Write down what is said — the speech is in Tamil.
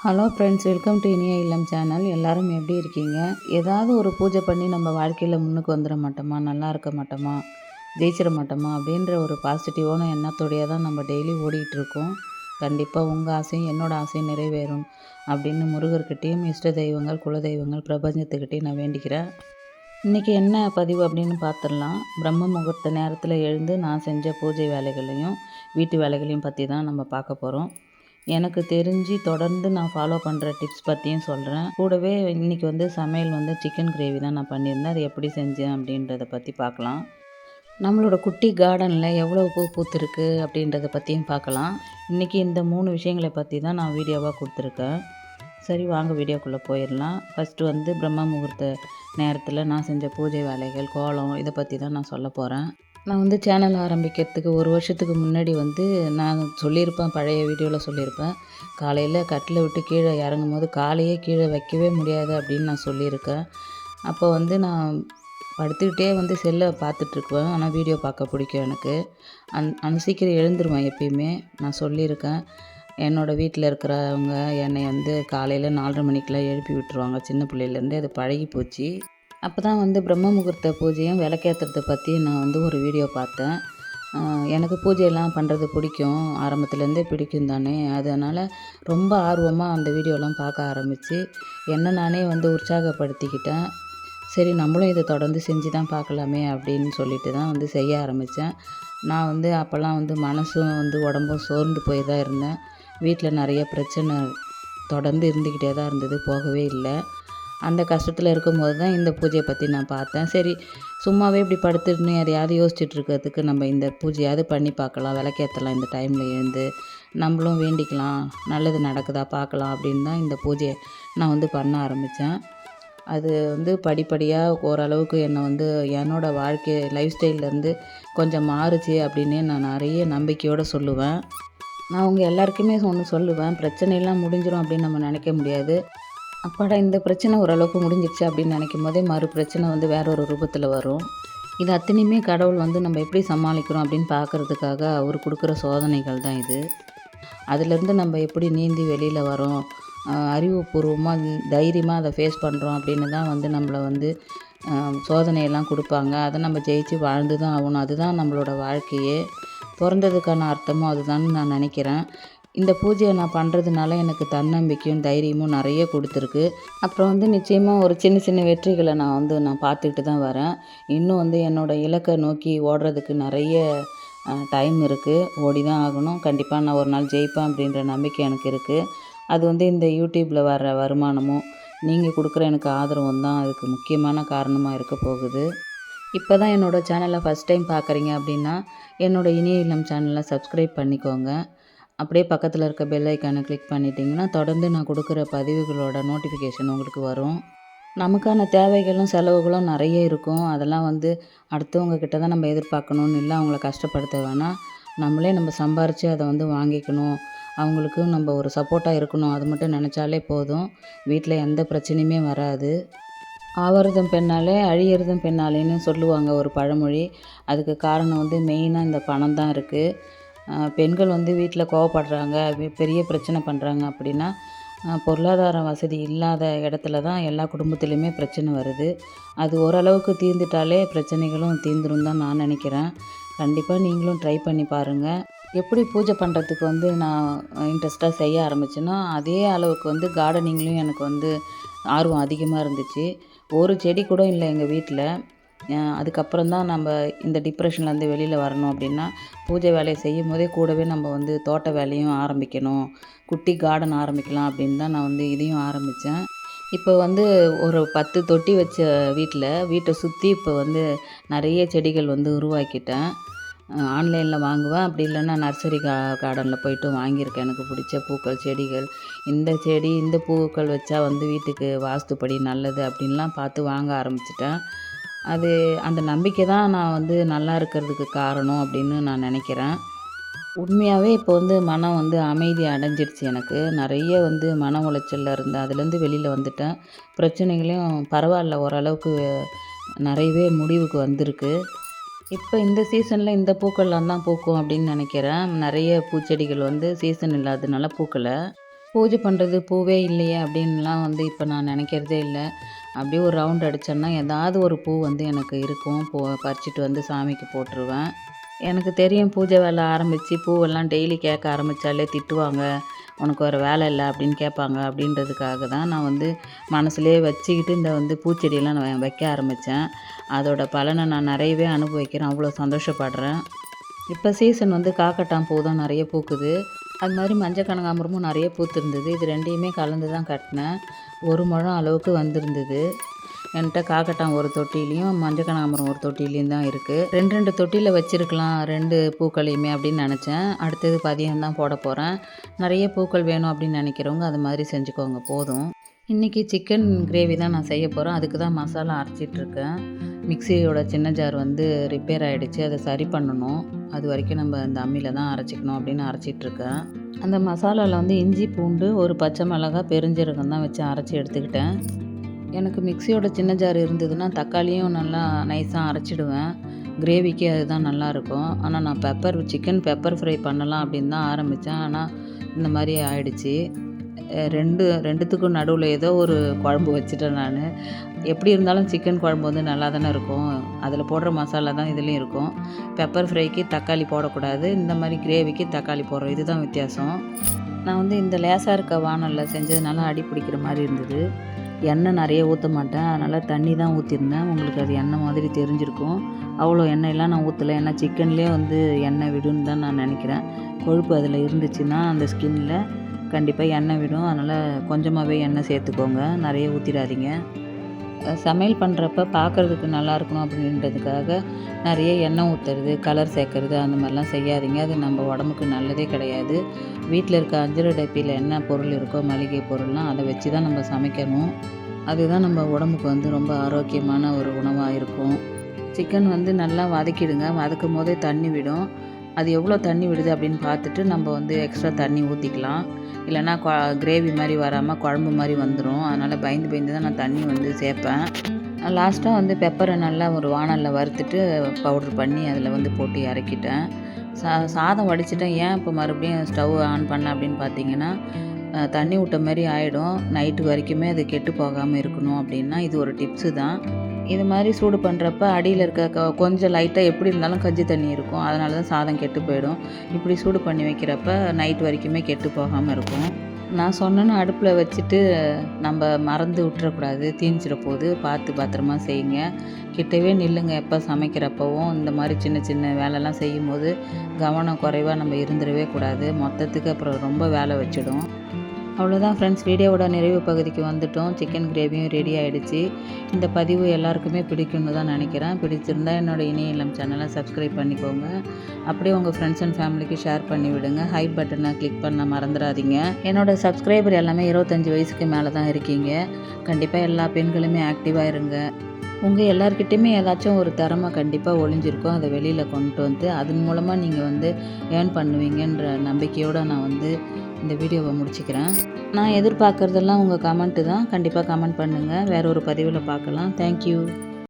ஹலோ ஃப்ரெண்ட்ஸ் வெல்கம் டு இனிய இல்லம் சேனல் எல்லோரும் எப்படி இருக்கீங்க? ஏதாவது ஒரு பூஜை பண்ணி நம்ம வாழ்க்கையில் முன்னுக்கு வந்துட மாட்டோமா? நல்லா இருக்க மாட்டோமா? ஜெயிச்சிட மாட்டோமா? அப்படின்ற ஒரு பாசிட்டிவான எண்ணத்தோடையே தான் நம்ம டெய்லி ஓடிட்டுருக்கோம் கண்டிப்பாக உங்கள் ஆசையும் என்னோடய ஆசையும் நிறைவேறும் அப்படின்னு முருகர்கிட்டையும் இஷ்ட தெய்வங்கள் குல தெய்வங்கள் பிரபஞ்சத்துக்கிட்டையும் நான் வேண்டிக்கிறேன். இன்றைக்கி என்ன பதிவு அப்படின்னு பார்த்துடலாம். பிரம்ம முகூர்த்த நேரத்தில் எழுந்து நான் செஞ்ச பூஜை வேலைகளையும் வீட்டு வேலைகளையும் பற்றி தான் நம்ம பார்க்க போகிறோம் எனக்கு தெரிஞ்சு தொடர்ந்து நான் ஃபாலோ பண்ணுற டிப்ஸ் பற்றியும் சொல்கிறேன் கூடவே இன்றைக்கி வந்து சமையல் வந்து சிக்கன் கிரேவி தான் நான் பண்ணியிருந்தேன். அது எப்படி செஞ்சேன் அப்படின்றத பற்றி பார்க்கலாம். நம்மளோட குட்டி கார்டனில் எவ்வளோ பூ பூத்துருக்கு அப்படின்றத பற்றியும் பார்க்கலாம். இன்றைக்கி இந்த மூணு விஷயங்களை பற்றி தான் நான் வீடியோவாக கொடுத்துருக்கேன். சரி வாங்க வீடியோக்குள்ளே போயிடலாம். ஃபஸ்ட்டு வந்து பிரம்ம முகூர்த்த நேரத்தில் நான் செஞ்ச பூஜை வேலைகள் கோலம் இதை பற்றி தான் நான் சொல்ல போகிறேன் நான் வந்து சேனல் ஆரம்பிக்கிறதுக்கு ஒரு வருஷத்துக்கு முன்னாடி வந்து நான் சொல்லியிருப்பேன் பழைய வீடியோவில் சொல்லியிருப்பேன். காலையில் கட்டில் விட்டு கீழே இறங்கும் போது காலையே கீழே வைக்கவே முடியாது அப்படின்னு நான் சொல்லியிருக்கேன். அப்போ வந்து நான் படுத்துக்கிட்டே வந்து செல்லை பார்த்துட்ருக்குவேன். ஆனால் வீடியோ பார்க்க பிடிக்கும் எனக்கு. அந் அந்த சீக்கிரம் எழுந்துருவேன் எப்பயுமே. நான் சொல்லியிருக்கேன். என்னோடய வீட்டில் இருக்கிறவங்க என்னை வந்து காலையில் நாலரை மணிக்கெலாம் எழுப்பி விட்டுருவாங்க. சின்ன பிள்ளையிலேருந்தே அது பழகி போச்சு அப்போ தான் வந்து பிரம்ம முகூர்த்த பூஜையும் விளக்கேற்றுறத பற்றி நான் வந்து ஒரு வீடியோ பார்த்தேன். எனக்கு பூஜையெல்லாம் பண்ணுறது பிடிக்கும். ஆரம்பத்துலேருந்தே பிடிக்கும் தானே. அதனால் ரொம்ப ஆர்வமாக அந்த வீடியோலாம் பார்க்க ஆரம்பித்து என்ன நானே வந்து உற்சாகப்படுத்திக்கிட்டேன். சரி நம்மளும் இதை தொடர்ந்து செஞ்சு தான் பார்க்கலாமே அப்படின்னு சொல்லிட்டு தான் வந்து செய்ய ஆரம்பித்தேன் நான் வந்து அப்போல்லாம் வந்து மனசும் வந்து உடம்பும் சோர்ந்து போய் தான் இருந்தேன். வீட்டில் நிறைய பிரச்சனை தொடர்ந்து இருந்துக்கிட்டே தான் இருந்தது போகவே இல்லை. அந்த கஷ்டத்தில் இருக்கும்போது தான் இந்த பூஜையை பற்றி நான் பார்த்தேன். சரி சும்மாவே இப்படி படுத்துட்டு எதையாவது யோசிச்சுட்டு இருக்கிறதுக்கு நம்ம இந்த பூஜையாவது பண்ணி பார்க்கலாம். விளக்கேற்றலாம் இந்த டைமில் எழுந்து. நம்மளும் வேண்டிக்கலாம். நல்லது நடக்குதா பார்க்கலாம் அப்படின்னு தான் இந்த பூஜையை நான் வந்து பண்ண ஆரம்பித்தேன் அது வந்து படிப்படியாக ஓரளவுக்கு என்னை வந்து என்னோடய வாழ்க்கை லைஃப் ஸ்டைல்லேருந்து கொஞ்சம் மாறுச்சு அப்படின்னே நான் நிறைய நம்பிக்கையோடு சொல்லுவேன். நான் உங்கள் எல்லாருக்குமே ஒன்று சொல்லுவேன். பிரச்சனையெல்லாம் முடிஞ்சிடும் அப்படின்னு நம்ம நினைக்க முடியாது. அப்பாடா இந்த பிரச்சனை ஓரளவுக்கு முடிஞ்சிடுச்சு அப்படின்னு நினைக்கும் போதே மறு பிரச்சனை வந்து வேற ஒரு ரூபத்தில் வரும். இது அத்தனையுமே கடவுள் வந்து நம்ம எப்படி சமாளிக்கிறோம் அப்படின்னு பார்க்குறதுக்காக அவர் கொடுக்குற சோதனைகள் தான் இது. அதுலேருந்து நம்ம எப்படி நீந்தி வெளியில் வரோம் அறிவுபூர்வமாக தைரியமாக அதை ஃபேஸ் பண்ணுறோம் அப்படின்னு தான் வந்து நம்மளை வந்து சோதனையெல்லாம் கொடுப்பாங்க. அதை நம்ம ஜெயிச்சு வாழ்ந்து தான் ஆகணும். அதுதான் நம்மளோட வாழ்க்கையே. பிறந்ததுக்கான அர்த்தமும் அதுதான் நான் நினைக்கிறேன். இந்த பூஜையை நான் பண்ணுறதுனால எனக்கு தன்னம்பிக்கையும் தைரியமும் நிறைய கொடுத்துருக்கு. அப்புறம் வந்து நிச்சயமாக ஒரு சின்ன சின்ன வெற்றிகளை நான் வந்து நான் பார்த்துக்கிட்டு தான் வரேன். இன்னும் வந்து என்னோடய இலக்கை நோக்கி ஓடுறதுக்கு நிறைய டைம் இருக்குது ஓடி தான் ஆகணும். கண்டிப்பாக நான் ஒரு நாள் ஜெயிப்பேன் அப்படின்ற நம்பிக்கை எனக்கு இருக்குது அது வந்து இந்த யூடியூப்பில் வர்ற வருமானமும் நீங்கள் கொடுக்குற எனக்கு ஆதரவும் தான் அதுக்கு முக்கியமான காரணமாக இருக்க போகுது. இப்போ தான் என்னோடய சேனலை ஃபஸ்ட் டைம் பார்க்குறீங்க அப்படின்னா என்னோடய இணைய இல்லம் சேனலை சப்ஸ்கிரைப் பண்ணிக்கோங்க. அப்படியே பக்கத்தில் இருக்க பெல் ஐக்கானை கிளிக் பண்ணிட்டீங்கன்னா தொடர்ந்து நான் கொடுக்குற பதிவுகளோட நோட்டிஃபிகேஷன் உங்களுக்கு வரும். நமக்கான தேவைகளும் செலவுகளும் நிறைய இருக்கும். அதெல்லாம் வந்து அடுத்தவங்க கிட்ட தான் நம்ம எதிர்பார்க்கணும்னு இல்லை. அவங்கள கஷ்டப்படுத்த வேணாம். நம்மளே நம்ம சம்பாரித்து அதை வந்து வாங்கிக்கணும். அவங்களுக்கும் நம்ம ஒரு சப்போர்ட்டாக இருக்கணும். அது மட்டும் நினச்சாலே போதும். வீட்டில் எந்த பிரச்சனையுமே வராது. ஆவறதும் பெண்ணாலே அழியறதும் பெண்ணாலேன்னு சொல்லுவாங்க ஒரு பழமொழி. அதுக்கு காரணம் வந்து மெயினாக இந்த பணம் தான் இருக்குது பெண்கள் வந்து வீட்டில் கோவப்படுறாங்க பெரிய பிரச்சனை பண்ணுறாங்க அப்படின்னா பொருளாதார வசதி இல்லாத இடத்துல தான் எல்லா குடும்பத்துலேயுமே பிரச்சனை வருது. அது ஓரளவுக்கு தீர்ந்துட்டாலே பிரச்சனைகளும் தீர்ந்துடும் தான் நான் நினைக்கிறேன். கண்டிப்பாக நீங்களும் ட்ரை பண்ணி பாருங்கள் எப்படி பூஜை பண்ணுறதுக்கு வந்து நான் இன்ட்ரெஸ்ட்டாக செய்ய ஆரம்பிச்சேனோ அதே அளவுக்கு வந்து கார்டனிங்லேயும் எனக்கு வந்து ஆர்வம் அதிகமாக இருந்துச்சு. ஒரு செடி கூட இல்லை எங்கள் வீட்டில் அதுக்கப்புறம் தான் நம்ம இந்த டிப்ரெஷன்லேருந்து வெளியில் வரணும் அப்படின்னா பூஜை வேலையை செய்யும் போதே கூடவே நம்ம வந்து தோட்ட வேலையும் ஆரம்பிக்கணும். குட்டி கார்டன் ஆரம்பிக்கலாம் அப்படின்னு தான் நான் வந்து இதையும் ஆரம்பித்தேன் இப்போ வந்து ஒரு பத்து தொட்டி வச்ச வீட்டில் வீட்டை சுற்றி இப்போ வந்து நிறைய செடிகள் வந்து உருவாக்கிட்டேன். ஆன்லைனில் வாங்குவேன். அப்படி இல்லைன்னா நர்சரி கா கார்டனில் போய்ட்டு வாங்கியிருக்கேன். எனக்கு பிடிச்ச பூக்கள் செடிகள். இந்த செடி இந்த பூக்கள் வச்சா வந்து வீட்டுக்கு வாஸ்துப்படி நல்லது அப்படின்லாம் பார்த்து வாங்க ஆரம்பிச்சிட்டேன். அது அந்த நம்பிக்கை தான் நான் வந்து நல்லா இருக்கிறதுக்கு காரணம் அப்படின்னு நான் நினைக்கிறேன். உண்மையாகவே இப்போ வந்து மனம் வந்து அமைதி அடைஞ்சிடுச்சு எனக்கு. நிறைய வந்து மன உளைச்சலில் இருந்தேன் அதுலேருந்து வெளியில் வந்துட்டேன். பிரச்சனைகளையும் பரவாயில்ல ஓரளவுக்கு நிறையவே முடிவுக்கு வந்திருக்கு. இப்போ இந்த சீசனில் இந்த பூக்கள்லாம் தான் பூக்கும் அப்படின்னு நினைக்கிறேன். நிறைய பூச்செடிகள் வந்து சீசன் இல்லாததுனால பூக்கலை. பூஜை பண்ணுறது பூவே இல்லையே அப்படின்லாம் வந்து இப்போ நான் நினைக்கிறதே இல்லை. அப்படியே ஒரு ரவுண்ட் அடித்தேன்னா ஏதாவது ஒரு பூ வந்து எனக்கு இருக்கும். பூ பறிச்சிட்டு வந்து சாமிக்கு போட்டுருவேன். எனக்கு தெரியும் பூஜை வேலை ஆரம்பித்து பூவெல்லாம் டெய்லி கேட்க ஆரம்பித்தாலே திட்டுவாங்க. உனக்கு ஒரு வேலை இல்லை அப்படின்னு கேட்பாங்க. அப்படின்றதுக்காக தான் நான் வந்து மனசுலேயே வச்சுக்கிட்டு இந்த வந்து பூச்செடியெல்லாம் நான் வைக்க ஆரம்பித்தேன் அதோடய பலனை நான் நிறையவே அனுபவிக்கிறேன். அவ்வளோ சந்தோஷப்படுறேன். இப்போ சீசன் வந்து காக்கட்டான் பூ தான் நிறைய பூக்குது. அது மாதிரி மஞ்சள் கனகாம்பரமும் நிறைய பூத்துருந்தது. இது ரெண்டையுமே கலந்து தான் கட்டினேன். ஒரு முழம் அளவுக்கு வந்திருந்தது. என்கிட்ட காக்கட்டான் ஒரு தொட்டிலையும் மஞ்சள் கனகாம்பரம் ஒரு தொட்டிலையும் தான் இருக்குது ரெண்டு ரெண்டு தொட்டியில் வச்சுருக்கலாம் ரெண்டு பூக்களையுமே அப்படின்னு நினச்சேன். அடுத்தது பதியம் தான் போட போகிறேன் நிறைய பூக்கள் வேணும் அப்படின்னு நினைக்கிறவங்க அது மாதிரி செஞ்சுக்கோங்க போதும். இன்றைக்கி சிக்கன் கிரேவி தான் நான் செய்ய போகிறேன் அதுக்கு தான் மசாலா அரைச்சிட்ருக்கேன் மிக்சியோட சின்ன ஜார் வந்து ரிப்பேர் ஆகிடுச்சு அதை சரி பண்ணணும். அது வரைக்கும் நம்ம அந்த அம்மியில் தான் அரைச்சிக்கணும் அப்படின்னு அரைச்சிட்ருக்கேன் அந்த மசாலாவில் வந்து இஞ்சி பூண்டு ஒரு பச்சை மிளகாய் பெருஞ்சீரகம் தான் வச்சு அரைச்சி எடுத்துக்கிட்டேன். எனக்கு மிக்சியோட சின்ன ஜார் இருந்ததுன்னா தக்காளியும் நல்லா நைஸாக அரைச்சிடுவேன். கிரேவிக்கு அதுதான் நல்லாயிருக்கும் ஆனால் நான் பெப்பர் சிக்கன் பெப்பர் ஃப்ரை பண்ணலாம் அப்படின்னு தான் ஆரம்பித்தேன் ஆனால் இந்த மாதிரி ஆயிடுச்சு. ரெண்டு ரெண்டுத்துக்கும் நடுவில் ஏதோ ஒரு குழம்பு வச்சுட்டேன் நான். எப்படி இருந்தாலும் சிக்கன் குழம்பு வந்து நல்லா தானே இருக்கும். அதில் போடுற மசாலா தான் இதுலேயும் இருக்கும். பெப்பர் ஃப்ரைக்கு தக்காளி போடக்கூடாது. இந்த மாதிரி கிரேவிக்கு தக்காளி போடுறோம். இதுதான் வித்தியாசம். நான் வந்து இந்த லேசாக இருக்க வானலில் செஞ்சதுனால அடி பிடிக்கிற மாதிரி இருந்தது. எண்ணெய் நிறைய ஊற்ற மாட்டேன். அதனால் தண்ணி தான் ஊற்றிருந்தேன் உங்களுக்கு அது எண்ணெய் மாதிரி தெரிஞ்சிருக்கும். அவ்வளோ எண்ணெயெல்லாம் நான் ஊற்றலை ஏன்னா சிக்கன்லேயே வந்து எண்ணெய் விடுன்னு தான் நான் நினைக்கிறேன். கொழுப்பு அதில் இருந்துச்சுன்னா அந்த ஸ்கின்னில் கண்டிப்பாக எண்ணெய் விடும். அதனால் கொஞ்சமாகவே எண்ணெய் சேர்த்துக்கோங்க. நிறைய ஊற்றிடாதீங்க சமையல் பண்ணுறப்ப பார்க்குறதுக்கு நல்லா இருக்கணும் அப்படின்றதுக்காக நிறைய எண்ணெய் ஊற்றுறது கலர் சேர்க்கறது அந்த மாதிரிலாம் செய்யாதீங்க. அது நம்ம உடம்புக்கு நல்லதே கிடையாது. வீட்டில் இருக்க அஞ்சரை டப்பியில் என்ன பொருள் இருக்கோ மளிகை பொருள்லாம் அதை வச்சு தான் நம்ம சமைக்கணும். அதுதான் நம்ம உடம்புக்கு வந்து ரொம்ப ஆரோக்கியமான ஒரு உணவாக இருக்கும். சிக்கன் வந்து நல்லா வதக்கிடுங்க. வதக்கும் போதே தண்ணி விடும். அது எவ்வளோ தண்ணி விடுது அப்படின்னு பார்த்துட்டு நம்ம வந்து எக்ஸ்ட்ரா தண்ணி ஊற்றிக்கலாம் இல்லைன்னா கிரேவி மாதிரி வராமல் குழம்பு மாதிரி வந்துடும் அதனால் பயந்து பயந்து தான் நான் தண்ணி வந்து சேர்ப்பேன். லாஸ்ட்டாக வந்து பெப்பரை நல்லா ஒரு வானலில் வறுத்துட்டு பவுடர் பண்ணி அதில் வந்து போட்டு இறக்கிட்டேன். சா சாதம் வடிச்சிட்டேன். ஏன் இப்போ மறுபடியும் ஸ்டவ் ஆன் பண்ணேன் அப்படின்னு பார்த்தீங்கன்னா தண்ணி விட்ட மாதிரி ஆகிடும் நைட்டு வரைக்குமே அது கெட்டு போகாமல் இருக்கணும் அப்படின்னா இது ஒரு டிப்ஸு தான். இது மாதிரி சூடு பண்ணுறப்ப அடியில் இருக்க க- கொஞ்சம் லைட்டாக எப்படி இருந்தாலும் கஞ்சி தண்ணி இருக்கும். அதனால தான் சாதம் கெட்டு போயிடும். இப்படி சூடு பண்ணி வைக்கிறப்ப நைட் வரைக்குமே கெட்டு போகாமல் இருக்கும். நான் சொன்னேன்னு அடுப்பில் வச்சுட்டு நம்ம மறந்து விட்டுறக்கூடாது. தீஞ்சிட போது பார்த்து பத்திரமா செய்யுங்க. கிட்டவே நில்லுங்க எப்போ சமைக்கிறப்பவும். இந்த மாதிரி சின்ன சின்ன வேலைலாம் செய்யும்போது கவனம் குறைவாக நம்ம இருந்துடவே கூடாது. மொத்தத்துக்கு அப்புறம் ரொம்ப வேலை வச்சிடும். அவ்வளோதான் ஃப்ரெண்ட்ஸ் வீடியோவோட நிறைவு பகுதிக்கு வந்துட்டோம். சிக்கன் கிரேவியும் ரெடி ஆகிடுச்சு இந்த பதிவு எல்லாருக்குமே பிடிக்கும்னு தான் நினைக்கிறேன். பிடிச்சிருந்தா என்னோட இணைய இல்லம் சேனலை சப்ஸ்கிரைப் பண்ணிக்கோங்க. அப்படியே உங்கள் ஃப்ரெண்ட்ஸ் அண்ட் ஃபேமிலிக்கு ஷேர் பண்ணி விடுங்க. ஹை பட்டனை கிளிக் பண்ண மறந்துடாதீங்க. என்னோடய சப்ஸ்கிரைபர் எல்லாமே இருபத்தஞ்சி வயசுக்கு மேலே தான் இருக்கீங்க. கண்டிப்பாக எல்லா பெண்களுமே ஆக்டிவாக இருங்க. உங்கள் எல்லாருக்கிட்டையுமே ஏதாச்சும் ஒரு திறமை கண்டிப்பாக ஒளிஞ்சிருக்கும். அதை வெளியில் கொண்டு வந்து அதன் மூலமாக நீங்கள் வந்து ஏர்ன் பண்ணுவீங்கன்ற நம்பிக்கையோடு நான் வந்து இந்த வீடியோவை முடிச்சுக்கிறேன். நான் எதிர்பார்க்குறதெல்லாம் உங்கள் கமெண்ட்டு தான். கண்டிப்பாக கமெண்ட் பண்ணுங்கள் வேறு ஒரு பதிவில் பார்க்கலாம். தேங்க்யூ